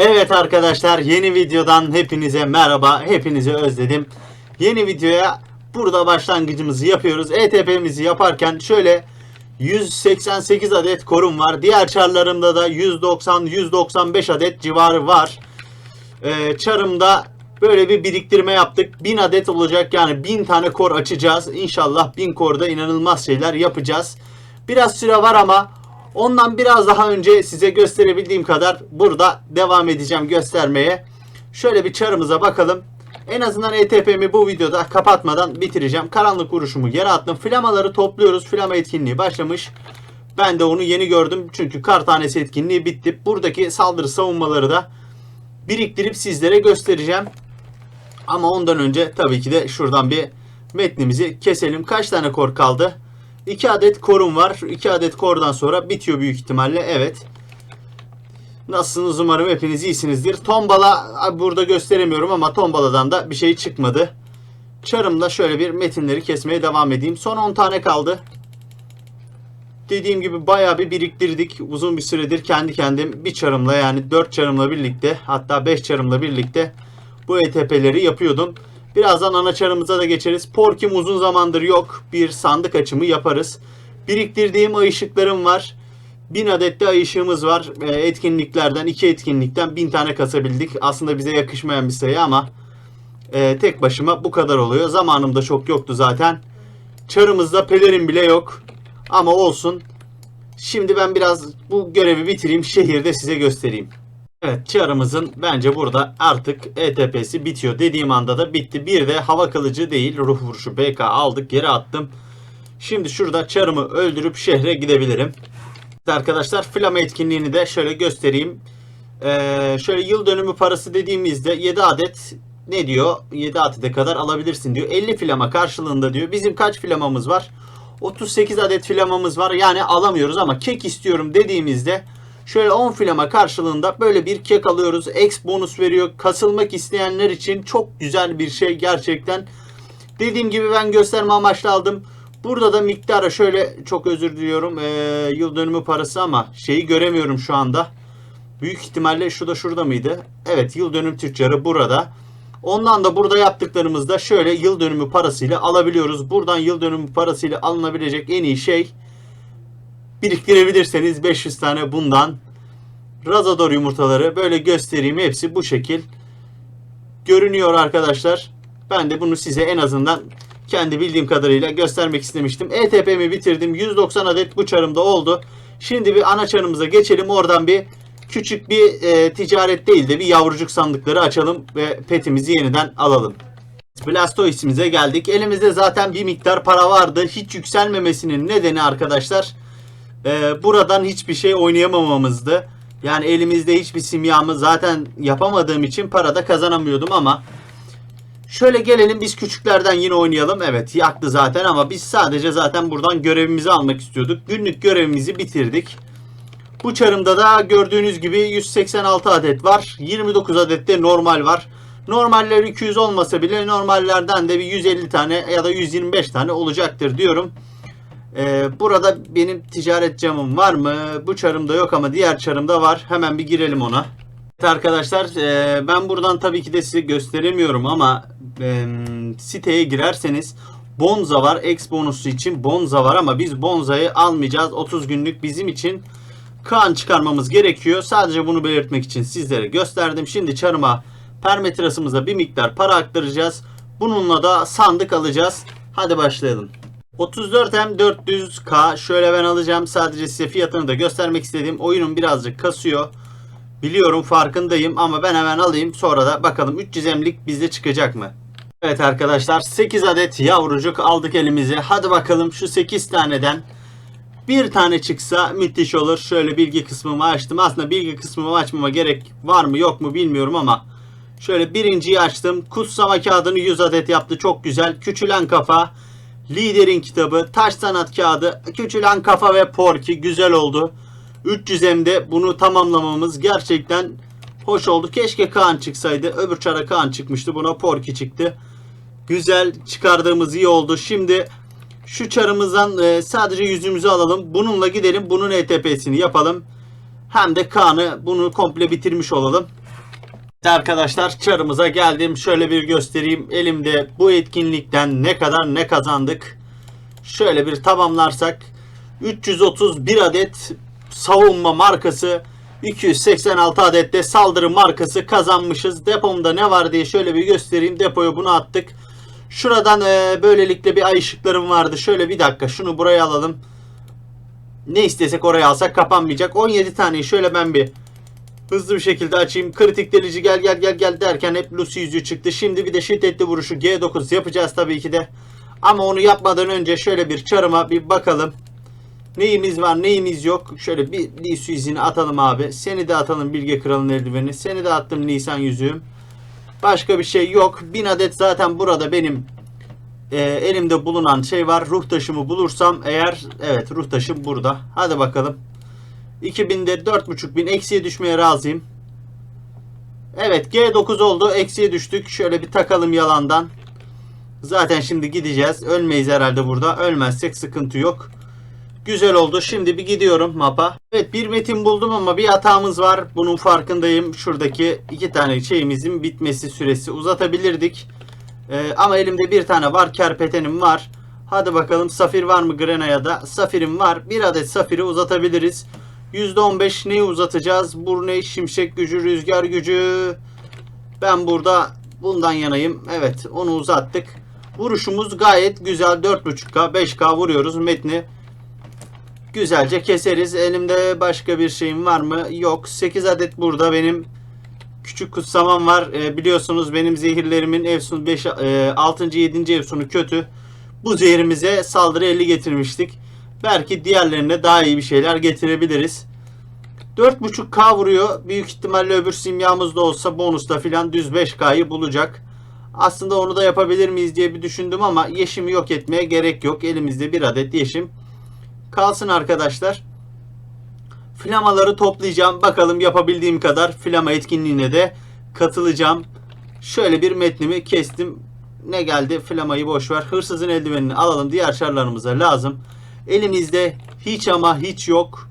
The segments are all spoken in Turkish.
Evet arkadaşlar yeni videodan hepinize merhaba. Hepinizi özledim. Yeni videoya burada başlangıcımızı yapıyoruz. ETP'mizi yaparken şöyle 188 adet korum var. Diğer çarlarımda da 190-195 adet civarı var. Ee, çarımda böyle bir biriktirme yaptık. 1000 adet olacak yani 1000 tane kor açacağız. İnşallah 1000 korda inanılmaz şeyler yapacağız. Biraz süre var ama ondan biraz daha önce size gösterebildiğim kadar burada devam edeceğim göstermeye. Şöyle bir çarımıza bakalım. En azından ETP'mi bu videoda kapatmadan bitireceğim. Karanlık vuruşumu yere attım. Flamaları topluyoruz. Flama etkinliği başlamış. Ben de onu yeni gördüm. Çünkü kar tanesi etkinliği bitti. Buradaki saldırı savunmaları da biriktirip sizlere göstereceğim. Ama ondan önce tabii ki de şuradan bir metnimizi keselim. Kaç tane kor kaldı? 2 adet korum var. 2 adet kordan sonra bitiyor büyük ihtimalle. Evet. Nasılsınız? Umarım hepiniz iyisinizdir. Tombala burada gösteremiyorum ama tombaladan da bir şey çıkmadı. Çarımda şöyle bir metinleri kesmeye devam edeyim. Son 10 tane kaldı. Dediğim gibi bayağı bir biriktirdik. Uzun bir süredir kendi kendim bir çarımla yani 4 çarımla birlikte hatta 5 çarımla birlikte bu ETP'leri yapıyordum. Birazdan ana çarımıza da geçeriz. Porkim uzun zamandır yok. Bir sandık açımı yaparız. Biriktirdiğim ay ışıklarım var. 1000 adet de ay ışığımız var. E, etkinliklerden, iki etkinlikten 1000 tane kasabildik. Aslında bize yakışmayan bir sayı ama e, tek başıma bu kadar oluyor. Zamanım da çok yoktu zaten. Çarımızda pelerin bile yok. Ama olsun. Şimdi ben biraz bu görevi bitireyim. Şehirde size göstereyim. Evet çarımızın bence burada artık ETP'si bitiyor. Dediğim anda da bitti. Bir de hava kılıcı değil ruh vuruşu BK aldık geri attım. Şimdi şurada çarımı öldürüp şehre gidebilirim. Arkadaşlar flama etkinliğini de şöyle göstereyim. Ee, şöyle yıl dönümü parası dediğimizde 7 adet ne diyor? 7 adete kadar alabilirsin diyor. 50 flama karşılığında diyor. Bizim kaç flamamız var? 38 adet flamamız var. Yani alamıyoruz ama kek istiyorum dediğimizde şöyle 10 flama karşılığında böyle bir kek alıyoruz. X bonus veriyor. Kasılmak isteyenler için çok güzel bir şey gerçekten. Dediğim gibi ben gösterme amaçlı aldım. Burada da miktarı şöyle çok özür diliyorum. Ee, yıl dönümü parası ama şeyi göremiyorum şu anda. Büyük ihtimalle şu da şurada mıydı? Evet yıl dönüm tüccarı burada. Ondan da burada yaptıklarımızda şöyle yıl dönümü parasıyla alabiliyoruz. Buradan yıl dönümü parasıyla alınabilecek en iyi şey biriktirebilirseniz 500 tane bundan Razador yumurtaları böyle göstereyim. Hepsi bu şekil görünüyor arkadaşlar. Ben de bunu size en azından kendi bildiğim kadarıyla göstermek istemiştim. ETP'mi bitirdim. 190 adet bu çarımda oldu. Şimdi bir ana çarımıza geçelim. Oradan bir küçük bir e, ticaret değil de bir yavrucuk sandıkları açalım ve petimizi yeniden alalım. Blastoise'imize geldik. Elimizde zaten bir miktar para vardı. Hiç yükselmemesinin nedeni arkadaşlar e, buradan hiçbir şey oynayamamamızdı. Yani elimizde hiçbir simyamı zaten yapamadığım için para da kazanamıyordum ama Şöyle gelelim biz küçüklerden yine oynayalım. Evet yaktı zaten ama biz sadece zaten buradan görevimizi almak istiyorduk. Günlük görevimizi bitirdik. Bu çarımda da gördüğünüz gibi 186 adet var. 29 adet de normal var. Normaller 200 olmasa bile normallerden de bir 150 tane ya da 125 tane olacaktır diyorum. Ee, burada benim ticaret camım var mı? Bu çarımda yok ama diğer çarımda var. Hemen bir girelim ona. Evet arkadaşlar e, ben buradan tabii ki de size gösteremiyorum ama e, siteye girerseniz Bonza var. X bonusu için Bonza var ama biz Bonza'yı almayacağız. 30 günlük bizim için Kaan çıkarmamız gerekiyor. Sadece bunu belirtmek için sizlere gösterdim. Şimdi çarıma permetrasımıza bir miktar para aktaracağız. Bununla da sandık alacağız. Hadi başlayalım. 34M 400K şöyle ben alacağım. Sadece size fiyatını da göstermek istedim. Oyunun birazcık kasıyor. Biliyorum farkındayım ama ben hemen alayım. Sonra da bakalım 300 emlik bizde çıkacak mı? Evet arkadaşlar 8 adet yavrucuk aldık elimize. Hadi bakalım şu 8 taneden bir tane çıksa müthiş olur. Şöyle bilgi kısmımı açtım. Aslında bilgi kısmımı açmama gerek var mı yok mu bilmiyorum ama şöyle birinciyi açtım. Kutsama kağıdını 100 adet yaptı. Çok güzel. Küçülen kafa. Liderin kitabı. Taş sanat kağıdı. Küçülen kafa ve porki. Güzel oldu. 300M'de bunu tamamlamamız gerçekten hoş oldu. Keşke Kaan çıksaydı. Öbür çara Kaan çıkmıştı. Buna Porky çıktı. Güzel çıkardığımız iyi oldu. Şimdi şu çarımızdan e, sadece yüzümüzü alalım. Bununla gidelim. Bunun ETP'sini yapalım. Hem de Kaan'ı bunu komple bitirmiş olalım. Arkadaşlar çarımıza geldim. Şöyle bir göstereyim. Elimde bu etkinlikten ne kadar ne kazandık. Şöyle bir tamamlarsak 331 adet savunma markası 286 adet de saldırı markası kazanmışız. Depomda ne var diye şöyle bir göstereyim. Depoya bunu attık. Şuradan e, böylelikle bir ay ışıklarım vardı. Şöyle bir dakika şunu buraya alalım. Ne istesek oraya alsak kapanmayacak. 17 taneyi şöyle ben bir hızlı bir şekilde açayım. Kritik delici gel gel gel gel derken hep Lucy yüzüğü çıktı. Şimdi bir de şiddetli vuruşu G9 yapacağız tabii ki de. Ama onu yapmadan önce şöyle bir çarıma bir bakalım. Neyimiz var neyimiz yok. Şöyle bir Lisu izini atalım abi. Seni de atalım Bilge Kral'ın eldiveni. Seni de attım Nisan yüzüğüm. Başka bir şey yok. 1000 adet zaten burada benim e, elimde bulunan şey var. Ruh taşımı bulursam eğer evet ruh taşım burada. Hadi bakalım. 2000'de 4.500 eksiye düşmeye razıyım. Evet G9 oldu. Eksiye düştük. Şöyle bir takalım yalandan. Zaten şimdi gideceğiz. Ölmeyiz herhalde burada. Ölmezsek sıkıntı yok. Güzel oldu. Şimdi bir gidiyorum mapa. Evet bir metin buldum ama bir hatamız var. Bunun farkındayım. Şuradaki iki tane şeyimizin bitmesi süresi uzatabilirdik. Ee, ama elimde bir tane var. Kerpetenim var. Hadi bakalım safir var mı Grenaya'da? Safirim var. Bir adet safiri uzatabiliriz. %15 neyi uzatacağız? Burne, şimşek gücü, rüzgar gücü. Ben burada bundan yanayım. Evet onu uzattık. Vuruşumuz gayet güzel. 4.5K, 5K vuruyoruz. Metni güzelce keseriz. Elimde başka bir şeyim var mı? Yok. 8 adet burada benim küçük kutsamam var. E, biliyorsunuz benim zehirlerimin Efsun 5 e, 6. 7. Efsun'u kötü. Bu zehirimize saldırı 50 getirmiştik. Belki diğerlerine daha iyi bir şeyler getirebiliriz. 4.5K vuruyor. Büyük ihtimalle öbür simyamız da olsa bonusla filan düz 5K'yı bulacak. Aslında onu da yapabilir miyiz diye bir düşündüm ama yeşimi yok etmeye gerek yok. Elimizde bir adet yeşim kalsın arkadaşlar. Flamaları toplayacağım. Bakalım yapabildiğim kadar flama etkinliğine de katılacağım. Şöyle bir metnimi kestim. Ne geldi? Flamayı boş ver. Hırsızın eldivenini alalım. Diğer şarlarımıza lazım. Elimizde hiç ama hiç yok.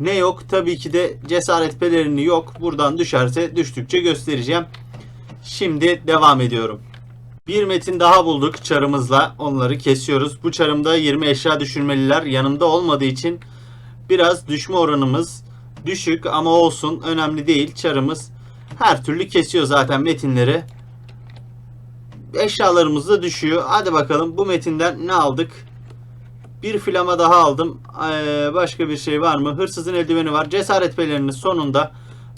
Ne yok? Tabii ki de cesaret pelerini yok. Buradan düşerse düştükçe göstereceğim. Şimdi devam ediyorum. Bir metin daha bulduk çarımızla. Onları kesiyoruz. Bu çarımda 20 eşya düşürmeliler yanımda olmadığı için biraz düşme oranımız düşük ama olsun önemli değil. Çarımız her türlü kesiyor zaten metinleri. Eşyalarımız da düşüyor. Hadi bakalım bu metinden ne aldık? Bir flama daha aldım. Ee, başka bir şey var mı? Hırsızın eldiveni var. Cesaret pelerinin sonunda.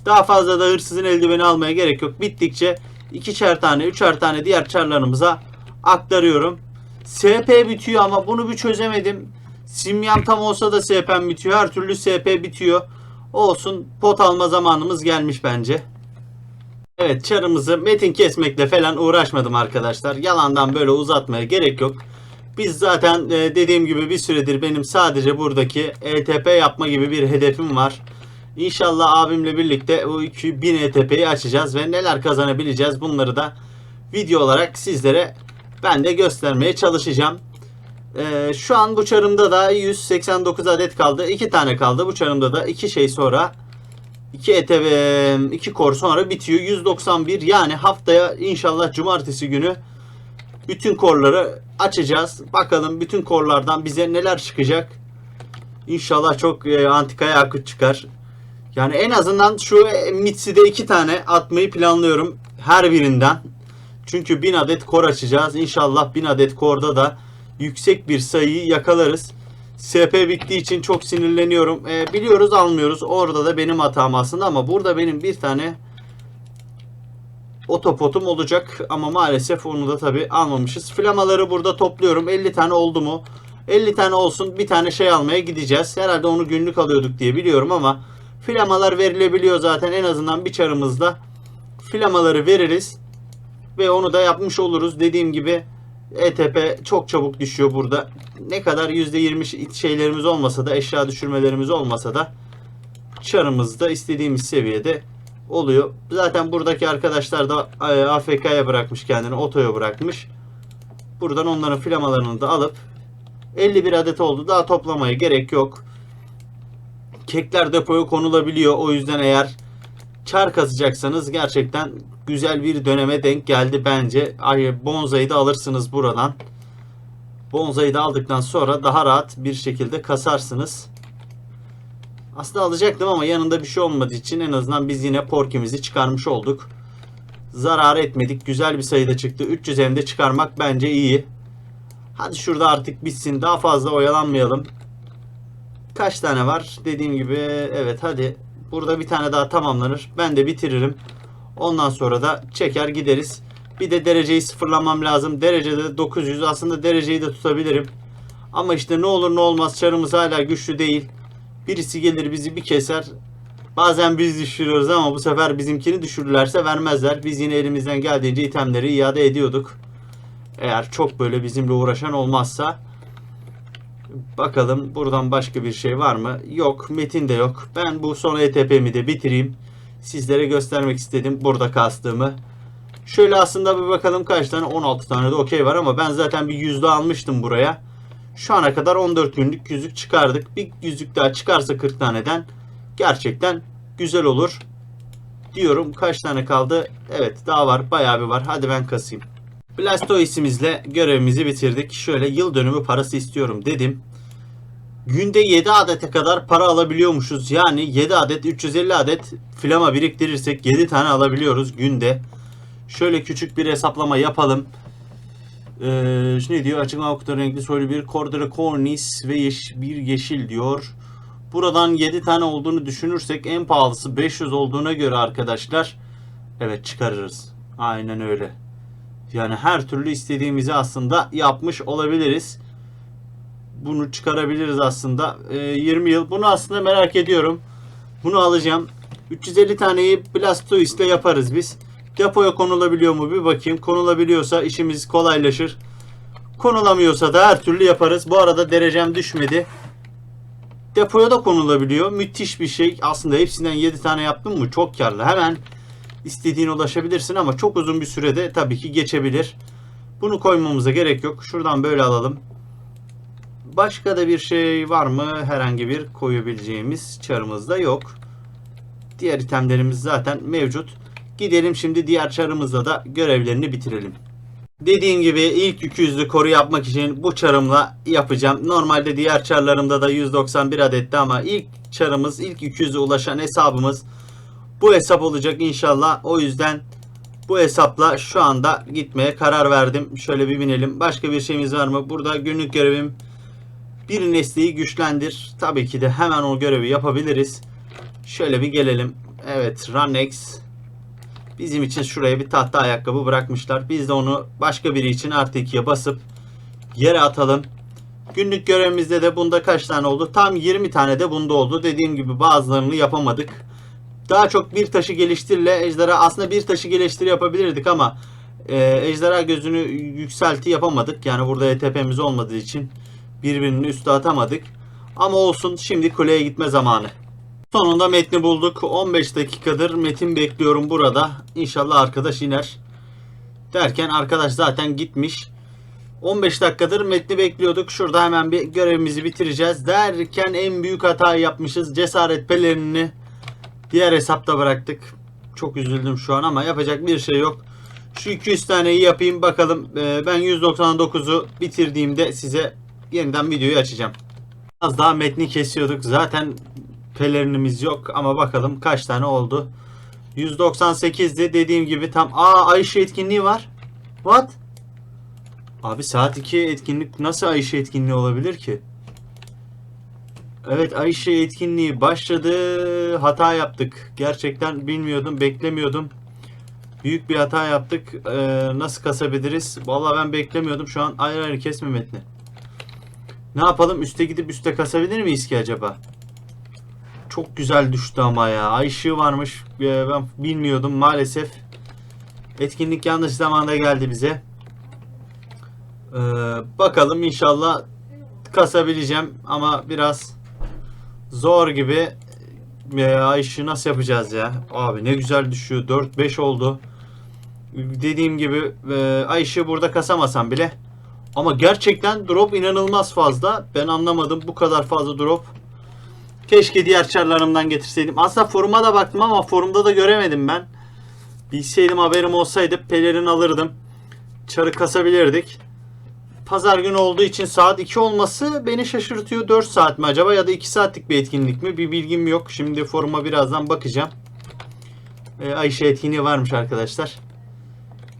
Daha fazla da hırsızın eldiveni almaya gerek yok. Bittikçe ikişer tane, üçer tane diğer çarlarımıza aktarıyorum. SP bitiyor ama bunu bir çözemedim. Simyam tam olsa da SP'm bitiyor. Her türlü SP bitiyor. Olsun pot alma zamanımız gelmiş bence. Evet çarımızı metin kesmekle falan uğraşmadım arkadaşlar. Yalandan böyle uzatmaya gerek yok. Biz zaten e, dediğim gibi bir süredir benim sadece buradaki ETP yapma gibi bir hedefim var. İnşallah abimle birlikte o 2000 ETP'yi açacağız ve neler kazanabileceğiz bunları da video olarak sizlere ben de göstermeye çalışacağım. Ee, şu an bu çarımda da 189 adet kaldı. 2 tane kaldı. Bu çarımda da 2 şey sonra 2 ETP 2 kor sonra bitiyor. 191 yani haftaya inşallah cumartesi günü bütün korları açacağız. Bakalım bütün korlardan bize neler çıkacak. İnşallah çok e, antikaya akıt çıkar. Yani en azından şu Mitsi'de iki tane atmayı planlıyorum her birinden. Çünkü 1000 adet kor açacağız. İnşallah 1000 adet korda da yüksek bir sayıyı yakalarız. SP bittiği için çok sinirleniyorum. E, biliyoruz almıyoruz. Orada da benim hatam aslında ama burada benim bir tane otopotum olacak ama maalesef onu da tabi almamışız. Flamaları burada topluyorum. 50 tane oldu mu? 50 tane olsun bir tane şey almaya gideceğiz. Herhalde onu günlük alıyorduk diye biliyorum ama Flamalar verilebiliyor zaten en azından bir çarımızda. Flamaları veririz. Ve onu da yapmış oluruz. Dediğim gibi ETP çok çabuk düşüyor burada. Ne kadar %20 şeylerimiz olmasa da eşya düşürmelerimiz olmasa da çarımızda istediğimiz seviyede oluyor. Zaten buradaki arkadaşlar da e, AFK'ya bırakmış kendini. Otoya bırakmış. Buradan onların flamalarını da alıp 51 adet oldu. Daha toplamaya gerek yok kekler depoya konulabiliyor. O yüzden eğer Çar kazacaksanız gerçekten güzel bir döneme denk geldi bence. Ay, Bonzai'yi de alırsınız buradan. Bonzai'yi de aldıktan sonra daha rahat bir şekilde kasarsınız. Aslında alacaktım ama yanında bir şey olmadığı için en azından biz yine porkimizi çıkarmış olduk. Zarar etmedik. Güzel bir sayıda çıktı. 300 hem de çıkarmak bence iyi. Hadi şurada artık bitsin. Daha fazla oyalanmayalım. Kaç tane var? Dediğim gibi evet hadi. Burada bir tane daha tamamlanır. Ben de bitiririm. Ondan sonra da çeker gideriz. Bir de dereceyi sıfırlamam lazım. Derecede 900. Aslında dereceyi de tutabilirim. Ama işte ne olur ne olmaz çarımız hala güçlü değil. Birisi gelir bizi bir keser. Bazen biz düşürüyoruz ama bu sefer bizimkini düşürürlerse vermezler. Biz yine elimizden geldiğince itemleri iade ediyorduk. Eğer çok böyle bizimle uğraşan olmazsa. Bakalım buradan başka bir şey var mı? Yok. Metin de yok. Ben bu son ETP'mi de bitireyim. Sizlere göstermek istedim burada kastığımı. Şöyle aslında bir bakalım kaç tane? 16 tane de okey var ama ben zaten bir yüzde almıştım buraya. Şu ana kadar 14 günlük yüzük çıkardık. Bir yüzük daha çıkarsa 40 taneden gerçekten güzel olur. Diyorum kaç tane kaldı? Evet daha var bayağı bir var. Hadi ben kasayım. Blastoise'imizle görevimizi bitirdik. Şöyle yıl dönümü parası istiyorum dedim. Günde 7 adete kadar para alabiliyormuşuz. Yani 7 adet 350 adet flama biriktirirsek 7 tane alabiliyoruz günde. Şöyle küçük bir hesaplama yapalım. Ee, ne diyor? Açık mavi renkli soylu bir Cordura Cornis ve yeş- bir yeşil diyor. Buradan 7 tane olduğunu düşünürsek en pahalısı 500 olduğuna göre arkadaşlar evet çıkarırız. Aynen öyle. Yani her türlü istediğimizi aslında yapmış olabiliriz. Bunu çıkarabiliriz aslında. Ee, 20 yıl. Bunu aslında merak ediyorum. Bunu alacağım. 350 taneyi Blastoise ile yaparız biz. Depoya konulabiliyor mu bir bakayım. Konulabiliyorsa işimiz kolaylaşır. Konulamıyorsa da her türlü yaparız. Bu arada derecem düşmedi. Depoya da konulabiliyor. Müthiş bir şey. Aslında hepsinden 7 tane yaptım mı çok karlı. Hemen istediğine ulaşabilirsin ama çok uzun bir sürede tabii ki geçebilir. Bunu koymamıza gerek yok. Şuradan böyle alalım. Başka da bir şey var mı? Herhangi bir koyabileceğimiz çarımızda yok. Diğer itemlerimiz zaten mevcut. Gidelim şimdi diğer çarımızla da görevlerini bitirelim. Dediğim gibi ilk 200'lü koru yapmak için bu çarımla yapacağım. Normalde diğer çarlarımda da 191 adetti ama ilk çarımız, ilk 200'e ulaşan hesabımız bu hesap olacak inşallah. O yüzden bu hesapla şu anda gitmeye karar verdim. Şöyle bir binelim. Başka bir şeyimiz var mı? Burada günlük görevim bir nesneyi güçlendir. Tabii ki de hemen o görevi yapabiliriz. Şöyle bir gelelim. Evet Runnex bizim için şuraya bir tahta ayakkabı bırakmışlar. Biz de onu başka biri için artı ikiye basıp yere atalım. Günlük görevimizde de bunda kaç tane oldu? Tam 20 tane de bunda oldu. Dediğim gibi bazılarını yapamadık. Daha çok bir taşı geliştirle ejderha aslında bir taşı geliştir yapabilirdik ama e, ejderha gözünü yükselti yapamadık. Yani burada ETP'miz olmadığı için birbirinin üstü atamadık. Ama olsun şimdi kuleye gitme zamanı. Sonunda metni bulduk. 15 dakikadır metin bekliyorum burada. İnşallah arkadaş iner. Derken arkadaş zaten gitmiş. 15 dakikadır metni bekliyorduk. Şurada hemen bir görevimizi bitireceğiz. Derken en büyük hatayı yapmışız. Cesaret pelerinini diğer hesapta bıraktık. Çok üzüldüm şu an ama yapacak bir şey yok. Şu 200 taneyi yapayım bakalım. Ee, Ben 199'u bitirdiğimde size yeniden videoyu açacağım. Az daha metni kesiyorduk. Zaten pelerinimiz yok ama bakalım kaç tane oldu. 198'de dediğim gibi tam aa Ayşe etkinliği var. What? Abi saat 2 etkinlik nasıl Ayşe etkinliği olabilir ki? Evet Ayşe etkinliği başladı. Hata yaptık. Gerçekten bilmiyordum, beklemiyordum. Büyük bir hata yaptık. Ee, nasıl kasabiliriz? Vallahi ben beklemiyordum. Şu an ayrı ayrı kesme metni. Ne yapalım? Üste gidip üste kasabilir miyiz ki acaba? Çok güzel düştü ama ya. Ay ışığı varmış. Ee, ben bilmiyordum maalesef. Etkinlik yanlış zamanda geldi bize. Ee, bakalım inşallah kasabileceğim ama biraz zor gibi. Ee, ay ışığı nasıl yapacağız ya? Abi ne güzel düşüyor. 4-5 oldu. Dediğim gibi e, ay ışığı burada kasamasam bile. Ama gerçekten drop inanılmaz fazla. Ben anlamadım bu kadar fazla drop. Keşke diğer çarlarımdan getirseydim. Aslında foruma da baktım ama forumda da göremedim ben. Bilseydim haberim olsaydı pelerin alırdım. Çarı kasabilirdik. Pazar günü olduğu için saat 2 olması beni şaşırtıyor. 4 saat mi acaba ya da 2 saatlik bir etkinlik mi? Bir bilgim yok. Şimdi foruma birazdan bakacağım. Ee, Ayşe etkinliği varmış arkadaşlar.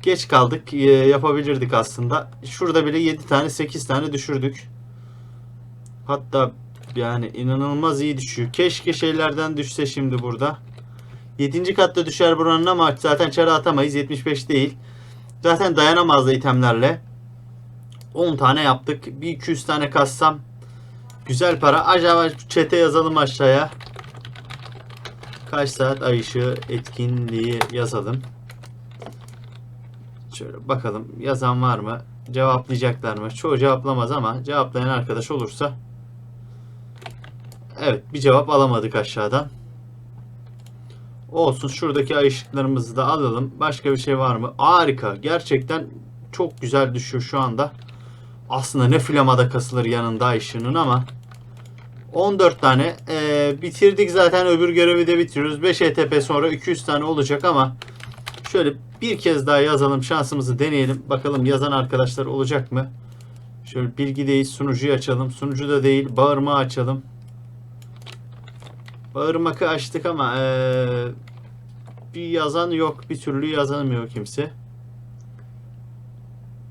Geç kaldık. Ee, yapabilirdik aslında. Şurada bile 7 tane 8 tane düşürdük. Hatta yani inanılmaz iyi düşüyor. Keşke şeylerden düşse şimdi burada. 7. katta düşer buranın ama zaten çara atamayız. 75 değil. Zaten dayanamaz da itemlerle. 10 tane yaptık. Bir 200 tane kassam güzel para. Acaba çete yazalım aşağıya. Kaç saat ay ışığı etkinliği yazalım. Şöyle bakalım yazan var mı? Cevaplayacaklar mı? Çoğu cevaplamaz ama cevaplayan arkadaş olursa Evet bir cevap alamadık aşağıdan. Olsun şuradaki ay ışıklarımızı da alalım. Başka bir şey var mı? Harika. Gerçekten çok güzel düşüyor şu anda. Aslında ne flamada kasılır yanında ay ışığının ama 14 tane Ee, bitirdik zaten öbür görevi de bitiriyoruz. 5 ETP sonra 200 tane olacak ama şöyle bir kez daha yazalım şansımızı deneyelim. Bakalım yazan arkadaşlar olacak mı? Şöyle bilgideyiz sunucuyu açalım. Sunucu da değil bağırma açalım. Bağırmakı açtık ama eee, bir yazan yok. Bir türlü yazamıyor kimse.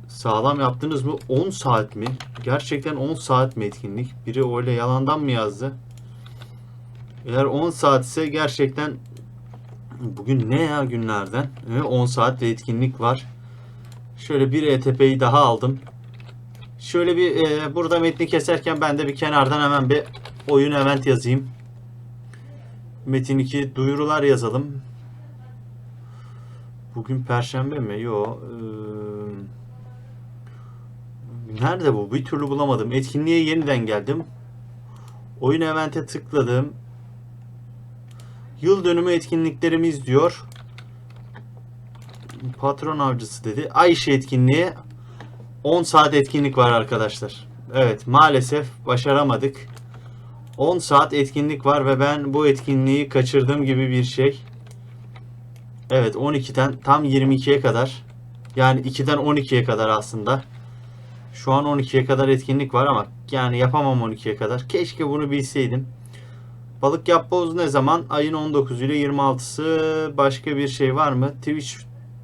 Sağlam yaptınız mı? 10 saat mi? Gerçekten 10 saat mi etkinlik? Biri öyle yalandan mı yazdı? Eğer 10 saat ise gerçekten bugün ne ya günlerden? E, 10 saat bir etkinlik var. Şöyle bir ETP'yi daha aldım. Şöyle bir e, burada metni keserken ben de bir kenardan hemen bir oyun event yazayım. Metin 2 duyurular yazalım. Bugün perşembe mi? Yo. Ee, nerede bu? Bir türlü bulamadım. Etkinliğe yeniden geldim. Oyun event'e tıkladım. Yıl dönümü etkinliklerimiz diyor. Patron avcısı dedi. Ayşe etkinliği 10 saat etkinlik var arkadaşlar. Evet maalesef başaramadık. 10 saat etkinlik var ve ben bu etkinliği kaçırdığım gibi bir şey. Evet 12'den tam 22'ye kadar. Yani 2'den 12'ye kadar aslında. Şu an 12'ye kadar etkinlik var ama yani yapamam 12'ye kadar. Keşke bunu bilseydim. Balık yapboz ne zaman? Ayın 19 ile 26'sı. Başka bir şey var mı? Twitch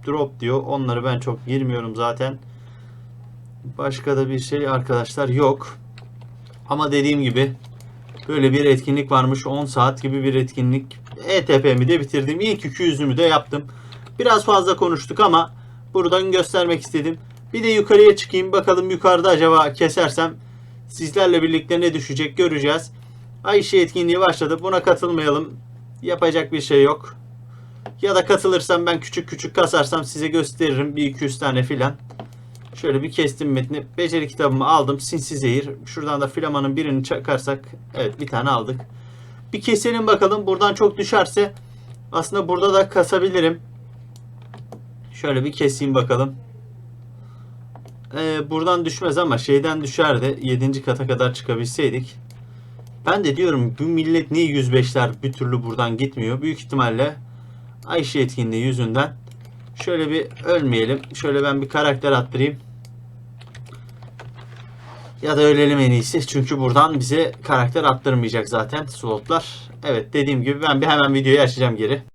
drop diyor. Onları ben çok girmiyorum zaten. Başka da bir şey arkadaşlar yok. Ama dediğim gibi Böyle bir etkinlik varmış. 10 saat gibi bir etkinlik. ETP'mi de bitirdim. İlk 200'ümü de yaptım. Biraz fazla konuştuk ama buradan göstermek istedim. Bir de yukarıya çıkayım. Bakalım yukarıda acaba kesersem sizlerle birlikte ne düşecek göreceğiz. Ayşe etkinliği başladı. Buna katılmayalım. Yapacak bir şey yok. Ya da katılırsam ben küçük küçük kasarsam size gösteririm. Bir 200 tane filan. Şöyle bir kestim metni. Beceri kitabımı aldım. Sinsi zehir. Şuradan da flamanın birini çakarsak. Evet bir tane aldık. Bir keselim bakalım. Buradan çok düşerse aslında burada da kasabilirim. Şöyle bir keseyim bakalım. Ee, buradan düşmez ama şeyden düşerdi. 7. kata kadar çıkabilseydik. Ben de diyorum bu millet niye 105'ler bir türlü buradan gitmiyor. Büyük ihtimalle Ayşe etkinliği yüzünden. Şöyle bir ölmeyelim. Şöyle ben bir karakter attırayım. Ya da ölelim en iyisi. Çünkü buradan bize karakter attırmayacak zaten slotlar. Evet dediğim gibi ben bir hemen videoyu açacağım geri.